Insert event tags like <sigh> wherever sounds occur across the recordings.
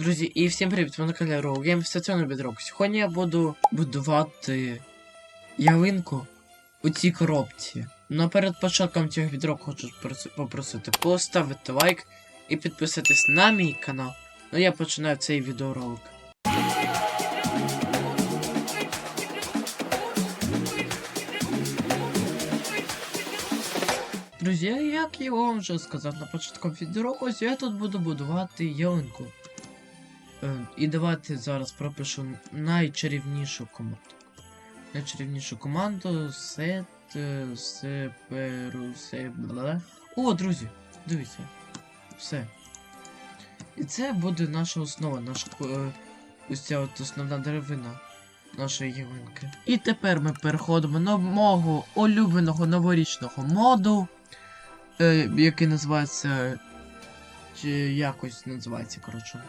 Друзі, і всім привіт, ви на каналі Row Games стаціонний Bedrock. Сьогодні я буду будувати ялинку у цій коробці. Но перед початком цього відео хочу попросити поставити лайк і підписатись на мій канал. Ну я починаю цей відеоролик. Друзі, як я вам вже сказав на початку відеоролику, я тут буду будувати ялинку. Е, І давайте зараз пропишу найчарівнішу команду. Найчарівнішу команду сет е, сеперу себла. О, друзі, дивіться. Все. І це буде наша основа, наша е, ось ця от основна деревина нашої ялинки. І тепер ми переходимо до мого улюбленого новорічного моду, який називається. Чи якось називається, коротше.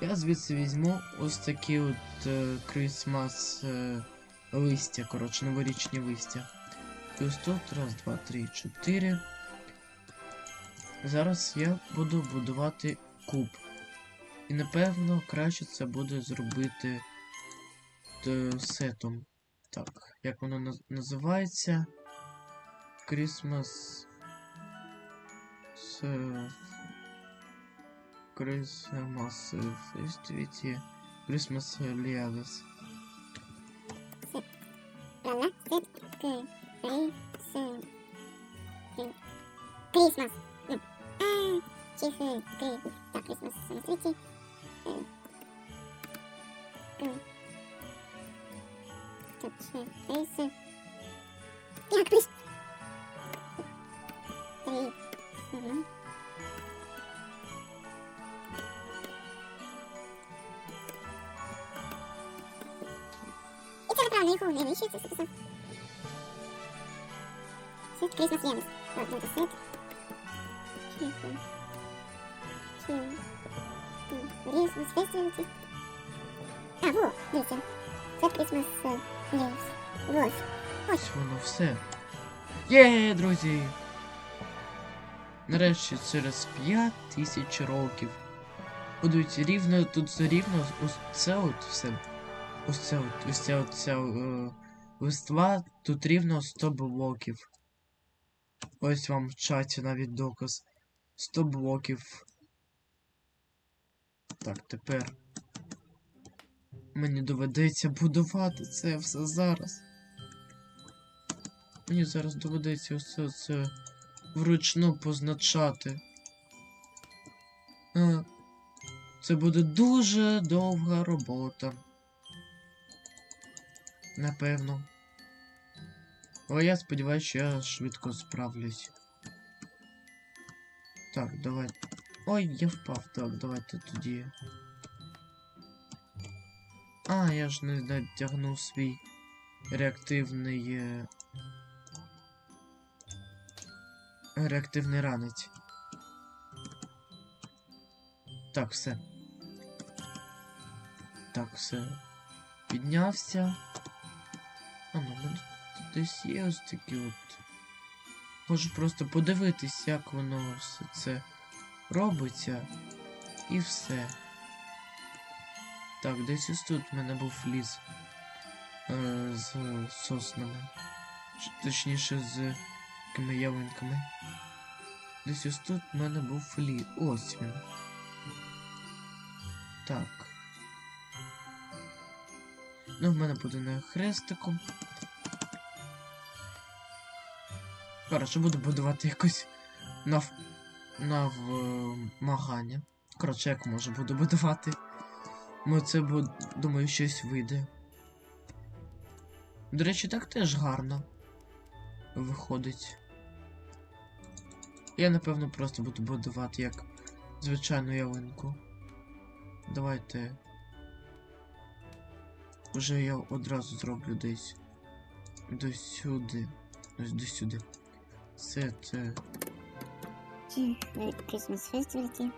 Я звідси візьму ось такі от е, Christmas е, листя, коротше, новорічні листя. І ось тут раз, два, три, чотири. Зараз я буду будувати куб. І напевно краще це буде зробити е, сетом. Так, як воно наз- називається? Christmas. С- кри. Крисмас. Ну, а, чихы, кри. Так, Крисмас, смотрите. Э, к. Тут, э, рис. Як пиш? Три. Мгм. Це неправильно, це записав. Сет Крисмас Янус. Вот, это сет. Чиху. Чиху. Крисмас Фестивалити. А, во, дивіться. Сет Крисмас Янус. Вот. Ось воно все. Є, друзі! Нарешті через 5 тисяч років. Подивіться, рівно тут рівно це от все. Ось це от, ось ця от ця е, листва, тут рівно 100 блоків. Ось вам в чаті навіть доказ. 100 блоків. Так, тепер. Мені доведеться будувати це все зараз. Мені зараз доведеться все це вручну позначати. А, це буде дуже довга робота. Напевно. Але я сподіваюся, що я швидко справлюсь. Так, давай. Ой, я впав. Так, давайте тоді. А, я ж не натягнув свій реактивний. е, Реактивний ранець. Так, все. Так, все. Піднявся. Десь є ось такі от. Можу просто подивитись, як воно все це робиться. І все. Так, десь ось тут в мене був ліс. Е, з соснами. Точніше, з такими ялинками. Десь ось тут в мене був флі. Ось він. Так. Ну, в мене буде на хрестиком. Коротше, буду будувати якось нав... навмагання. Коротше, як можу буду будувати. Ну, це бу... думаю, щось вийде. До речі, так теж гарно виходить. Я напевно просто буду будувати як звичайну ялинку. Давайте. Вже я одразу зроблю десь до сюди. Ось до сюди. Це це. Чихы, Крисмас Фестивалити.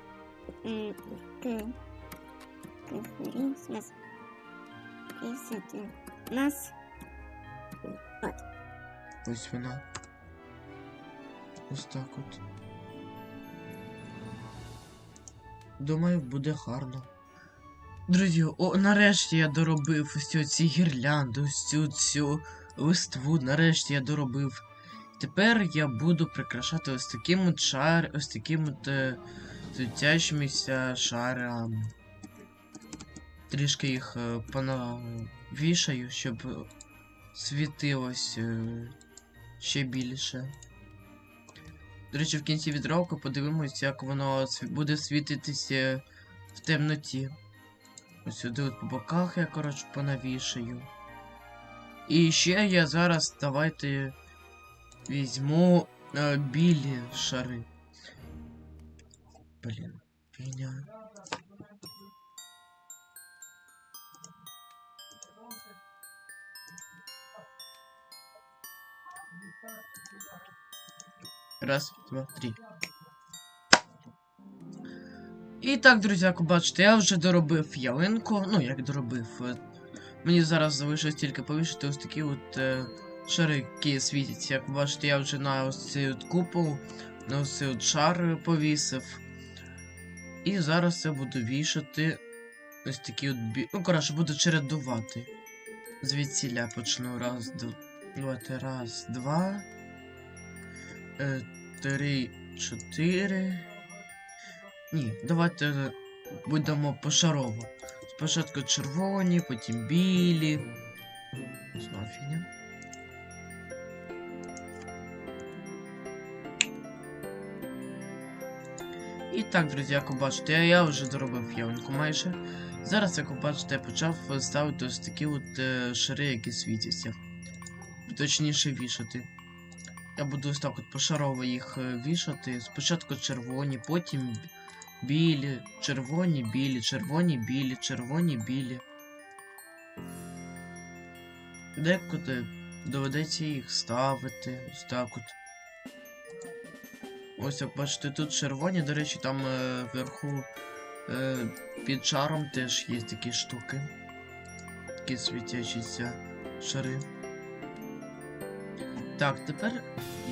М, К. Крисмас. Крисмас. Ось вона. Ось так от. Думаю, буде гарно. Друзі, о, нарешті я доробив ось цю ці гірлянди, ось цю цю листву, нарешті я доробив. Тепер я буду прикрашати ось таким от шар, ось таким от е, шарами. Трішки їх е, понавішаю, щоб світилось е, ще більше. До речі, в кінці відроку подивимось, як воно буде світитися в темноті. Ось сюди от по боках я, коротше, понавішаю. І ще я зараз давайте візьму е, білі шари. Блін, фігня. Раз, два, три. І так, друзі, як бачите, я вже доробив ялинку. Ну, як доробив. е, Мені зараз залишилось тільки повішати ось такі от е, шари, які світяться. Як бачите, я вже на ось цей купол, на ось цей шар повісив. І зараз я буду вішати ось такі от бі... Ну, коротше, буду чередувати. Звідсіля почну. Раз, два. Давайте, раз, два. Е, три, чотири. Ні, давайте е, будемо пошарово. Спочатку червоні, потім білі. Знову фігня. І так, друзі, як ви бачите, я, вже доробив ялинку майже. Зараз, як ви бачите, я почав ставити ось такі от е, шари, які світяться. Точніше вішати. Я буду ось так от пошарово їх е, вішати. Спочатку червоні, потім білі, червоні, білі, червоні, білі, червоні, білі. Декуди доведеться їх ставити. Ось так от. Ось як бачите, тут червоні, до речі, там е, вверху е, під шаром теж є такі штуки. Такі світячіся шари. Так, тепер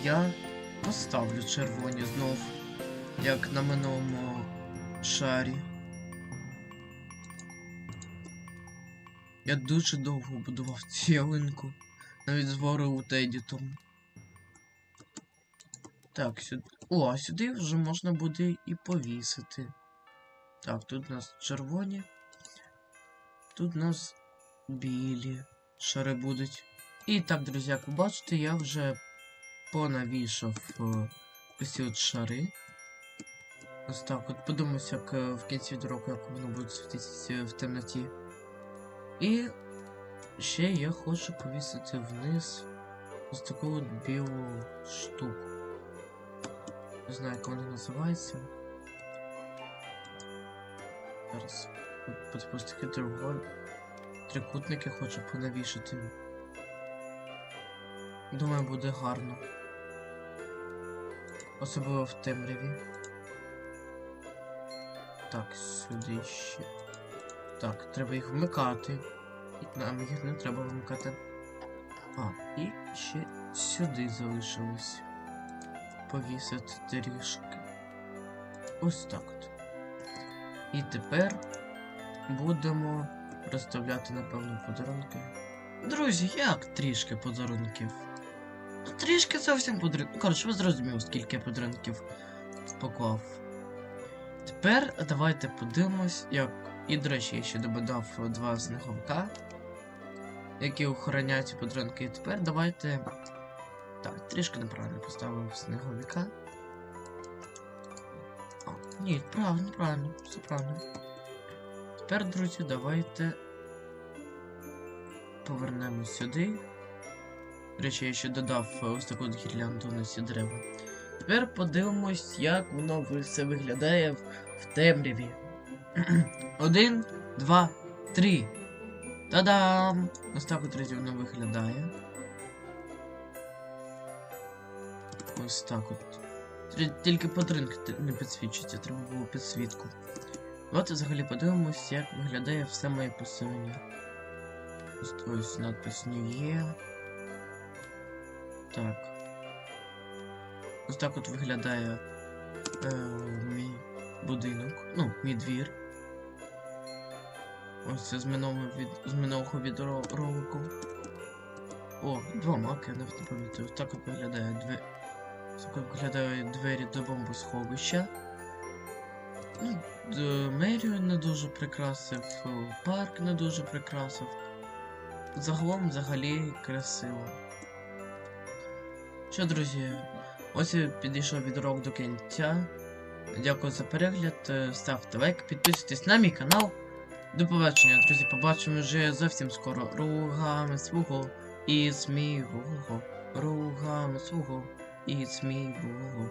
я поставлю червоні знов, як на минулому шарі. Я дуже довго будував цю ялинку. Навіть з у Тедітом. Так, сюди. О, а сюди вже можна буде і повісити. Так, тут у нас червоні. Тут у нас білі шари будуть. І так, друзі, як ви бачите, я вже понавішав е, ось от шари. Ось так, от подивимось, як е, в кінці року, як воно буде світитися в темноті. І ще я хочу повісити вниз ось таку от білу штуку. Не знаю, як вона називається. Зараз. От ось такі трикутники хочу понавішати. Думаю, буде гарно. Особливо в темряві. Так, сюди ще. Так, треба їх вмикати. Нам їх не треба вмикати. А, і ще сюди залишилось. Повісити трішки. Ось так от. І тепер будемо розставляти, напевно, подарунки. Друзі, як трішки подарунків? Ну, трішки зовсім подарунків. Ну, коротше, ви зрозуміли, скільки подарунків поклав. Тепер давайте подивимось, як. І, до речі, я ще додав два сніговика, які охороняють подарунки. І тепер давайте. Трішки неправильно поставив сніговика. А, ні, правильно, правильно, все правильно. Тепер, друзі, давайте повернемось сюди. До речі, я ще додав е, ось таку гірлянду на ці дерева. Тепер подивимось, як воно все виглядає в, в темряві. <clears throat> Один, два, три. Та-дам! Ось так от друзі, воно виглядає. Ось так от. Тільки подарунки т- не підсвічується, треба було підсвітку. От взагалі подивимось, як виглядає все моє поселення. Ось ось надпис New Year. Так. Ось так от виглядає е, мій будинок. Ну, мій двір. Ось це з минулого від з минулого відеоролику. О, два маки, я не помітив. Так от виглядає двері. Виглядають двері до бомбосховища. Ну, мерію не дуже прикрасив, парк не дуже прикрасив. Загалом взагалі красиво. Що, друзі, ось і підійшов відеорок до кінця. Дякую за перегляд, е, ставте лайк, підписуйтесь на мій канал. До побачення, друзі, побачимо вже зовсім скоро. Ругами свого і смівого. Ругами свого і смівого.